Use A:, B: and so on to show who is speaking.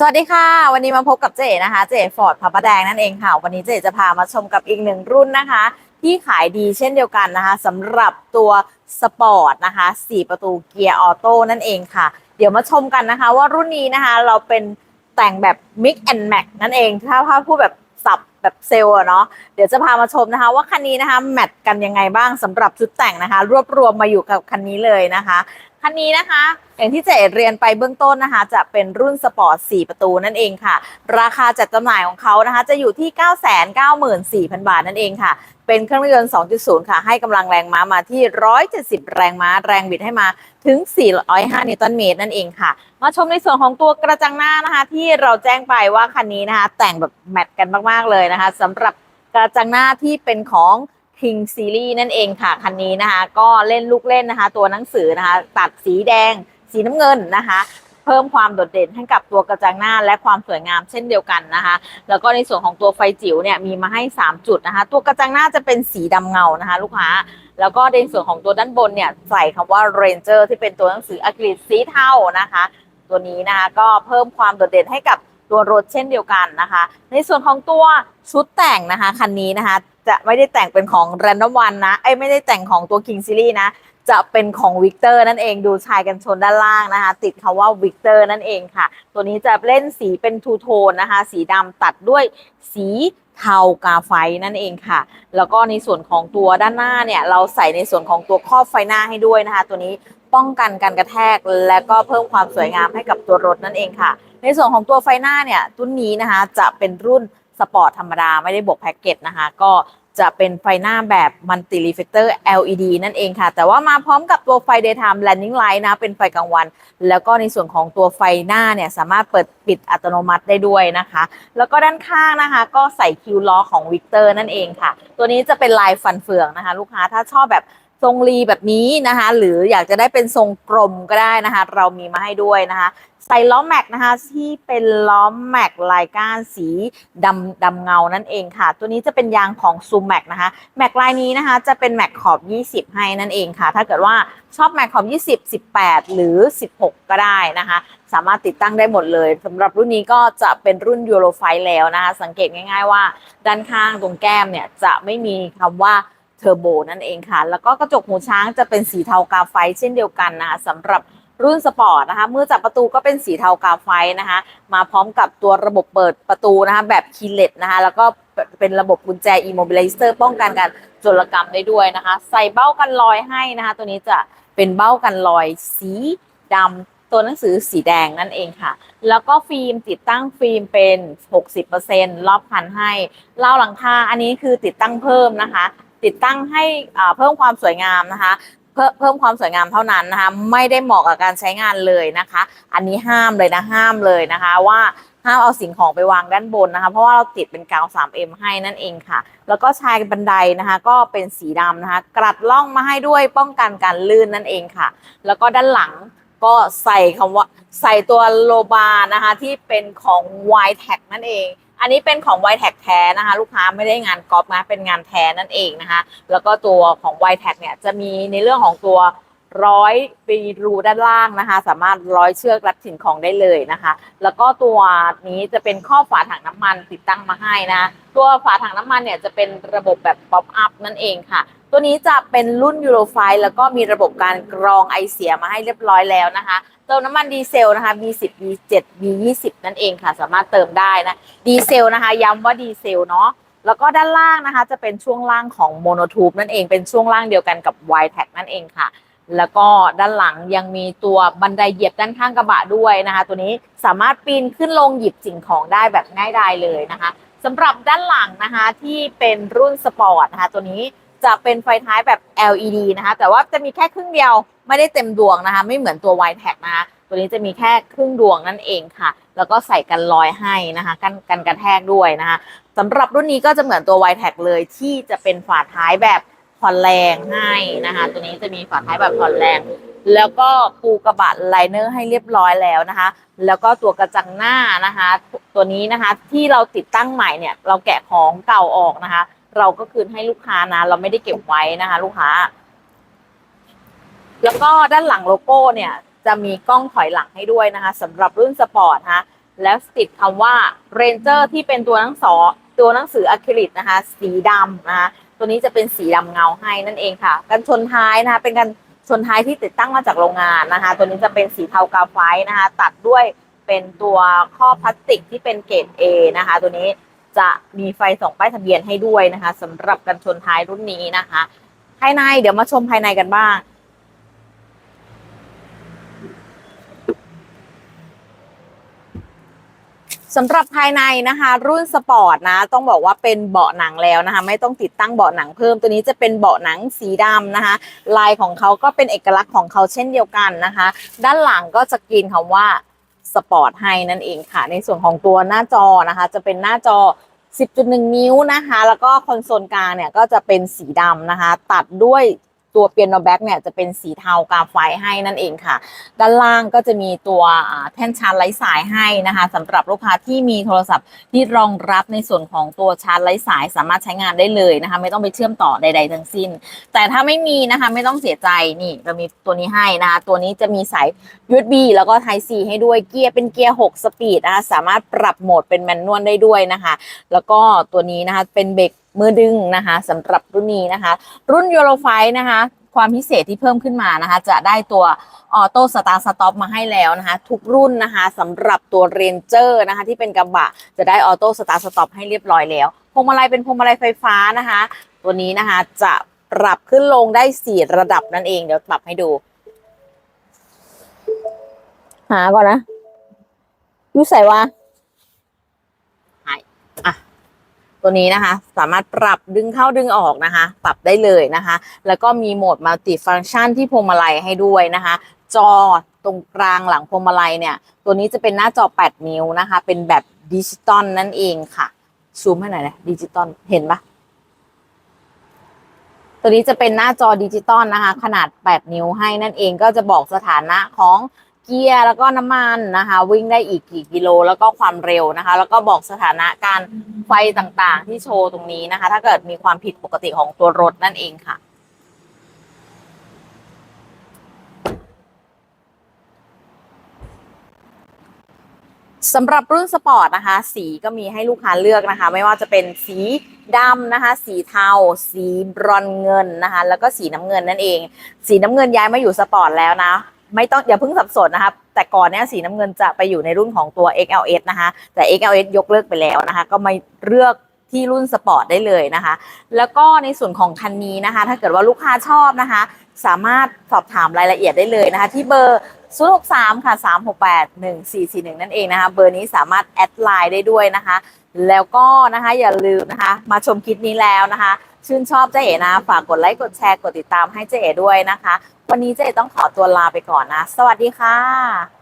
A: สวัสดีค่ะ วันนี้มาพบกับเจ๊นะคะ เจ๊ฟอร์ดพระประแดงนั่นเองค่ะ วันนี้เจ๊จะพามาชมกับอีกหนึ่งรุ่นนะคะ ที่ขายดีเช่นเดียวกันนะคะสำหรับตัวสปอร์ตนะคะ4 ประตูเกียร์ออโต้นั่นเองค่ะ เดี๋ยวมาชมกันนะคะ ว่ารุ่นนี้นะคะเราเป็นแต่งแบบ Mix and Match นั่นเอง ถ้าถ้าพูดแบบสับแบบเซลล์เนาะเดี๋ยวจะพามาชมนะคะ ว่าคันนี้นะคะแมทกันยังไงบ้างสำหรับชุดแต่งนะคะ รวบรวมมาอยู่กับคันนี้เลยนะคะ คันนี้นะคะ อย่างที่เจเรียนไปเบื้องต้นนะคะ จะเป็นรุ่นสปอร์ต 4 ประตูนั่นเองค่ะ ราคาจัดจำหน่ายของเขานะคะ จะอยู่ที่ 994,000 บาทนั่นเองค่ะ เป็นเครื่องยนต์ 2.0 ค่ะ ให้กำลังแรงม้ามาที่ 170 แรงม้า แรงบิดให้มาถึง 405 นิวตันเมตรนั่นเองค่ะ มาชมในส่วนของตัวกระจังหน้านะคะ ที่เราแจ้งไปว่าคันนี้นะคะ แต่งแบบแมทกันมากๆเลยนะคะสำหรับกระจังหน้าที่เป็นของ King Series นั่นเองค่ะ คันนี้นะคะ ก็เล่นลูกเล่นนะคะ ตัวหนังสือนะคะ ตัดสีแดง สีน้ำเงินนะคะ เพิ่มความโดดเด่นให้กับตัวกระจังหน้าและความสวยงามเช่นเดียวกันนะคะ แล้วก็ในส่วนของตัวไฟจิ๋วเนี่ยมีมาให้ 3 จุดนะคะ ตัวกระจังหน้าจะเป็นสีดำเงานะคะ ลูกค้าแล้วก็ในส่วนของตัวด้านบนเนี่ยใส่คำว่า Ranger ที่เป็นตัวหนังสืออะคริลิกสีเทานะคะ ตัวนี้นะคะก็เพิ่มความโดดเด่นให้กับ ตัวรถเช่นเดียวกันนะคะ ในส่วนของตัวชุดแต่งนะคะคันนี้นะคะ จะไม่ได้แต่งเป็นของ Random One นะไอ้ยไม่ได้แต่งของตัว King Series นะ จะเป็นของวิกเตอร์นั่นเองดูชายกันชนด้านล่างนะคะ ติดคำว่าวิกเตอร์นั่นเองค่ะ ตัวนี้จะเล่นสีเป็นทูโทนนะคะ สีดำตัดด้วยสีเทากาไฟนั่นเองค่ะ แล้วก็ในส่วนของตัวด้านหน้าเนี่ย เราใส่ในส่วนของตัวครอบไฟหน้าให้ด้วยนะคะ ตัวนี้ป้องกันการกระแทก และก็เพิ่มความสวยงามให้กับตัวรถนั่นเองค่ะ ในส่วนของตัวไฟหน้าเนี่ยรุ่นนี้นะคะจะเป็นรุ่นสปอร์ตธรรมดาไม่ได้บวกแพ็กเกจนะคะ ก็จะเป็นไฟหน้าแบบมัลติรีเฟกเตอร์ LED นั่นเองค่ะ แต่ว่ามาพร้อมกับตัวไฟ daytime landing light นะ เป็นไฟกลางวัน แล้วก็ในส่วนของตัวไฟหน้าเนี่ย สามารถเปิดปิดอัตโนมัติได้ด้วยนะคะ แล้วก็ด้านข้างนะคะ ก็ใส่คิวล้อของวิกเตอร์นั่นเองค่ะ ตัวนี้จะเป็นลายฟันเฟืองนะคะ ลูกค้าถ้าชอบแบบทรงรีแบบนี้นะคะ หรืออยากจะได้เป็นทรงกลมก็ได้นะคะ เรามีมาให้ด้วยนะคะ ใส่ล้อแม็กนะคะที่เป็นล้อแม็กลายก้านสีดำดำเงานั่นเองค่ะ ตัวนี้จะเป็นยางของซูมแม็กนะคะแม็กลายนี้นะคะจะเป็นแม็กขอบ 20 ให้นั่นเองค่ะ ถ้าเกิดว่าชอบแม็กขอบ 20 18 หรือ 16 ก็ได้นะคะ สามารถติดตั้งได้หมดเลยสำหรับรุ่นนี้ก็จะเป็นรุ่นยูโรไฟแล้วนะคะสังเกตง่าย ๆ ว่า ด้านข้างตรงแก้มเนี่ยจะไม่มีคำว่าเทอร์โบนั่นเองค่ะ แล้วก็กระจกหูช้างจะเป็นสีเทากาไฟเช่นเดียวกันนะคะสำหรับ รุ่นสปอร์ตนะคะมือจับประตูก็เป็นสีเทากาไฟนะคะ มาพร้อมกับตัวระบบเปิดประตูนะคะ แบบคีเลสนะคะ แล้วก็เป็นระบบกุญแจ immobilizer ป้องกันการโจรกรรมได้ด้วยนะคะ ใส่เบ้ากันรอยให้นะคะ ตัวนี้จะเป็นเบ้ากันรอยสีดำตัวหนังสือสีแดงนั่นเองค่ะ แล้วก็ฟิล์มติดตั้งฟิล์มเป็น 60%รอบคันให้เล่าหลังคาอันนี้คือติดตั้งเพิ่มนะคะติดตั้งให้อ่าเพิ่มความสวยงามนะคะ เพิ่มความสวยงามเท่านั้นนะคะไม่ได้เหมาะกับการใช้งานเลยนะคะ อันนี้ห้ามเลยนะห้ามเลยนะคะว่าห้ามเอาสิ่งของไปวางด้านบนนะคะ เพราะว่าเราติดเป็นกาว 3M ให้นั่นเองค่ะ แล้วก็ชายบันไดนะคะ ก็เป็นสีดำนะคะ กรัดล่องมาให้ด้วยป้องกันการลื่นนั่นเองค่ะ แล้วก็ด้านหลังก็ใส่คำว่าใส่ตัวโลบานะคะที่เป็นของ y t a g นั่นเอง อันนี้เป็นของไวแท็กแท้นะคะ ลูกค้าไม่ได้งานก๊อปนะเป็นงานแท้นั่นเองนะคะ แล้วก็ตัวของไวแท็กเนี่ยจะมีในเรื่องของตัวร้อยปีรูด้านล่างนะคะ สามารถร้อยเชือกรัดสินของได้เลยนะคะ แล้วก็ตัวนี้จะเป็นข้อฝาถังน้ำมันติดตั้งมาให้นะ ตัวฝาถังน้ำมันเนี่ยจะเป็นระบบแบบป๊อปอัพนั่นเองค่ะ ตัวนี้จะเป็นรุ่นยูโรไฟแล้วก็มีระบบการกรองไอเสียมาให้เรียบร้อยแล้วนะคะ เติมน้ำมันดีเซลนะคะ B10 B7 B20 นั่นเองค่ะ สามารถเติมได้นะ ดีเซลนะคะ ย้ำว่าดีเซลเนาะแล้วก็ด้านล่างนะคะ จะเป็นช่วงล่างของโมโนทูบนั่นเองเป็นช่วงล่างเดียวกันกับ y t a g นั่นเองค่ะ แล้วก็ด้านหลังยังมีตัวบันไดเหยียบด้านข้างกระบะด้วยนะคะ ตัวนี้สามารถปีนขึ้นลงหยิบสิ่งของได้แบบง่ายดายเลยนะคะสำหรับด้านหลังนะคะที่เป็นรุ่นสปอร์ตนะคะตัวนี้ จะเป็นไฟท้ายแบบ LED นะคะ แต่ว่าจะมีแค่ครึ่งเดียวไม่ได้เต็มดวงนะคะ ไม่เหมือนตัว y t a g นะคะตัวนี้จะมีแค่ครึ่งดวงนั่นเองค่ะ แล้วก็ใส่กันลอยให้นะคะ กันกันกระแทกด้วยนะคะสำหรับรุ่นนี้ก็จะเหมือนตัว y t a g เลยที่จะเป็นฝาท้ายแบบผ่อนแรงให้นะคะ ตัวนี้จะมีฝาท้ายแบบผ่อนแรง แล้วก็ปูกระบะไลเนอร์ให้เรียบร้อยแล้วนะคะ แล้วก็ตัวกระจังหน้านะคะ ตัวนี้นะคะที่เราติดตั้งใหม่เนี่ย เราแกะของเก่าออกนะคะ เราก็คืนให้ลูกค้านะ เราไม่ได้เก็บไว้นะคะ ลูกค้า แล้วก็ด้านหลังโลโก้เนี่ย จะมีกล้องถอยหลังให้ด้วยนะคะสำหรับรุ่นสปอร์ตนะแล้วติดคำว่า Ranger ที่เป็นตัวหนังสอตัวหนังสืออะคริลิกนะคะ สีดำนะคะตัวนี้จะเป็นสีดำเงาให้นั่นเองค่ะกันชนท้ายนะคะ เป็นกันชนท้ายที่ติดตั้งมาจากโรงงานนะคะ ตัวนี้จะเป็นสีเทากาไฟต์นะคะ ตัดด้วยเป็นตัวข้อพลาสติกที่เป็นเกรด A นะคะ ตัวนี้ จะมีไฟส่องป้ายทะเบียนให้ด้วยนะคะสำหรับกันชนท้ายรุ่นนี้นะคะ ภายในเดี๋ยวมาชมภายในกันบ้าง สำหรับภายในนะคะ รุ่นสปอร์ตนะ ต้องบอกว่าเป็นเบาะหนังแล้วนะคะ ไม่ต้องติดตั้งเบาะหนังเพิ่มตัวนี้จะเป็นเบาะหนังสีดำนะคะ ลายของเขาก็เป็นเอกลักษณ์ของเขาเช่นเดียวกันนะคะ ด้านหลังก็จะกินคำว่าสปอร์ตให้นั่นเองค่ะ ในส่วนของตัวหน้าจอนะคะ จะเป็นหน้าจอ 10.1 นิ้วนะคะ แล้วก็คอนโซลกลางเนี่ยก็จะเป็นสีดำนะคะ ตัดด้วย ตัวเปียโนแบ็กเนี่ยจะเป็นสีเทากาไฟให้นั่นเองค่ะ ด้านล่างก็จะมีตัวแท่นชาร์จไร้สายให้นะคะสำหรับลูกค้าที่มีโทรศัพท์ที่รองรับในส่วนของตัวชาร์จไร้สายสามารถใช้งานได้เลยนะคะ ไม่ต้องไปเชื่อมต่อใด ๆ ทั้งสิ้น แต่ถ้าไม่มีนะคะไม่ต้องเสียใจนี่เรามีตัวนี้ให้นะคะตัวนี้จะมีสาย USB แล้วก็ Type C ให้ด้วยเกียร์เป็นเกียร์ 6 สปีดนะคะสามารถปรับโหมดเป็นแมนนวลได้ด้วยนะคะ แล้วก็ตัวนี้นะคะเป็นเบรก มือดึงนะคะสำหรับรุ่นนี้นะคะ รุ่นยูโรไฟนะคะ ความพิเศษที่เพิ่มขึ้นมานะคะ จะได้ตัวออโต้สตาร์สต็อปมาให้แล้วนะคะ ทุกรุ่นนะคะสำหรับตัวเรนเจอร์นะคะ ที่เป็นกระบะจะได้ออโต้สตาร์สต็อปให้เรียบร้อยแล้วพวงมาลัยเป็นพวงมาลัยไฟฟ้านะคะ ตัวนี้นะคะจะปรับขึ้นลงได้สี่ระดับนั่นเองเดี๋ยวปรับให้ดู หาก่อนนะยูใส่ว่าหายอะ ตัวนี้นะคะ สามารถปรับดึงเข้าดึงออกนะคะ ปรับได้เลยนะคะ แล้วก็มีโหมดมัลติฟัง c t ชันที่พวงมาลัยให้ด้วยนะคะ จอตรงกลางหลังพวงมาลัยเนี่ย ตัวนี้จะเป็นหน้าจอ 8 นิ้วนะคะ เป็นแบบดิจิตอลนั่นเองค่ะ ซูมให้หน่อยนะดิจิตอลเห็นปะตัวนี้จะเป็นหน้าจอดิจิตอลนะคะ ขนาด 8 นิ้วให้นั่นเองก็จะบอกสถานะของ เกียร์แล้วก็น้ำมันนะคะ วิ่งได้อีกกี่กิโลแล้วก็ความเร็วนะคะ แล้วก็บอกสถานะการไฟต่างๆ ที่โชว์ตรงนี้นะคะ ถ้าเกิดมีความผิดปกติของตัวรถนั่นเองค่ะสำหรับรุ่นสปอร์ตนะคะ สีก็มีให้ลูกค้าเลือกนะคะ ไม่ว่าจะเป็นสีดำนะคะ สีเทา สีบรอนเงินนะคะ แล้วก็สีน้ำเงินนั่นเอง สีน้ำเงินย้ายมาอยู่สปอร์ตแล้วนะ ไม่ต้องอย่าเพิ่งสับสนนะครับแต่ก่อนเนี้ยสีน้ำเงินจะไปอยู่ในรุ่นของตัว XLS นะคะแต่ XLS ยกเลิกไปแล้วนะคะ ก็มาเลือกที่รุ่นสปอร์ตได้เลยนะคะ แล้วก็ในส่วนของคันนี้นะคะ ถ้าเกิดว่าลูกค้าชอบนะคะ สามารถสอบถามรายละเอียดได้เลยนะคะ ที่เบอร์ 063 ค่ะ 368 1441 นั่นเองนะคะ เบอร์นี้สามารถแอดไลน์ได้ด้วยนะคะ แล้วก็นะคะอย่าลืมนะคะ มาชมคลิปนี้แล้วนะคะ ชื่นชอบเจ๊เอ๋นะ ฝากกดไลค์ กดแชร์ กดติดตามให้เจ๊เอ๋ด้วยนะคะ วันนี้เจ๊ต้องขอตัวลาไปก่อนนะ สวัสดีค่ะ